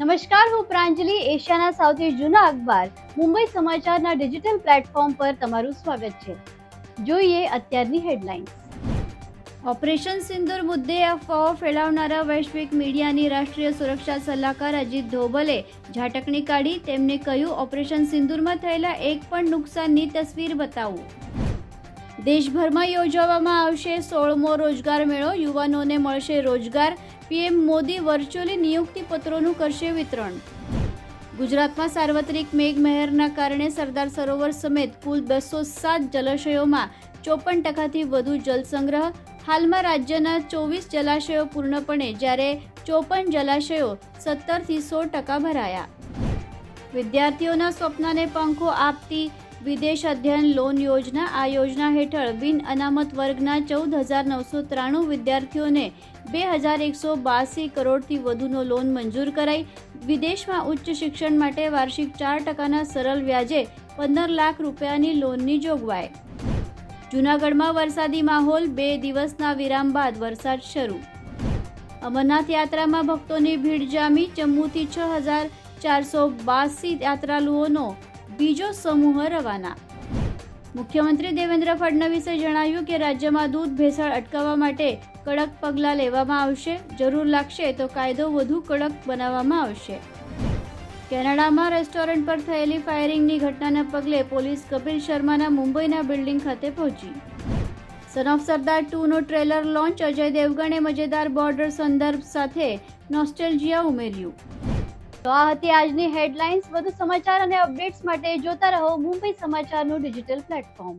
નમસ્કાર, હું પ્રાંજલિ, એશિયાના સૌથી જૂના અખબાર. મુંબઈ સમાચારના ડિજિટલ પ્લેટફોર્મ પર તમારું સ્વાગત છે. જોઈએ અત્યારની હેડલાઇન્સ. ઓપરેશન સિંદૂર મુદ્દે અફવાઓ ફેલાવનારા વૈશ્વિક મીડિયાની રાષ્ટ્રીય સુરક્ષા સલાહકાર અજીત ધોબલે ઝાટકણી કાઢી. તેમને કહ્યું, ઓપરેશન સિંદૂરમાં થયેલા એક પણ નુકસાનની તસવીર બતાવો. દેશભરમાં યોજવામાં આવશે સોળમો રોજગાર મેળો. યુવાનોને મળશે રોજગાર. પીએમ મોદી વર્ચ્યુઅલી નિયુક્તિ પત્રોનું કરશે વિતરણ. ગુજરાતમાં સાર્વત્રિક મેઘમહેરના કારણે સરદાર સરોવર સમેત કુલ બસો સાત જલાશયોમાં ચોપન ટકાથી વધુ જલસંગ્રહ. હાલમાં રાજ્યના ચોવીસ જલાશયો પૂર્ણપણે જ્યારે ચોપન જલાશયો સત્તરથી સો ટકા ભરાયા. વિદ્યાર્થીઓના સ્વપ્નને પંખો આપતી વિદેશ અધ્યયન લોન યોજના આ યોજના હેઠળ બિન અનામત વર્ગના ચૌદ હજાર નવસો ત્રાણું વિદ્યાર્થીઓને બે હજાર એકસો બાસી કરોડથી વધુનો લોન મંજૂર કરાઈ. વિદેશમાં ઉચ્ચ શિક્ષણ માટે વાર્ષિક ચાર ટકાના સરળ વ્યાજે પંદર લાખ રૂપિયાની લોનની જોગવાઈ. જૂનાગઢમાં વરસાદી માહોલ, બે દિવસના વિરામ બાદ વરસાદ શરૂ. અમરનાથ યાત્રામાં ભક્તોની ભીડ જામી, જમ્મુથી છ હજાર ચારસો બાસી યાત્રાળુઓનો બીજો સમૂહ રવાના. મુખ્યમંત્રી દેવેન્દ્ર ફડણવીસે જણાવ્યું કે રાજ્યમાં દૂધ ભેસળ અટકાવવા માટે કડક પગલાં લેવામાં આવશે. જરૂર લાગશે તો કાયદો વધુ કડક બનાવવામાં આવશે. કેનેડામાં રેસ્ટોરન્ટ પર થયેલી ફાયરિંગની ઘટનાના પગલે પોલીસ કપિલ શર્માના મુંબઈના બિલ્ડિંગ ખાતે પહોંચી. સન ઓફ સરદાર ટુનો ટ્રેલર લોન્ચ, અજય દેવગણે મજેદાર બોર્ડર સંદર્ભ સાથે નોસ્ટેલજિયા ઉમેર્યું. તો આ હતી આજની હેડલાઇન્સ વધુ સમાચાર અને અપડેટ્સ માટે જોતા રહો મુંબઈ સમાચારનું ડિજિટલ પ્લેટફોર્મ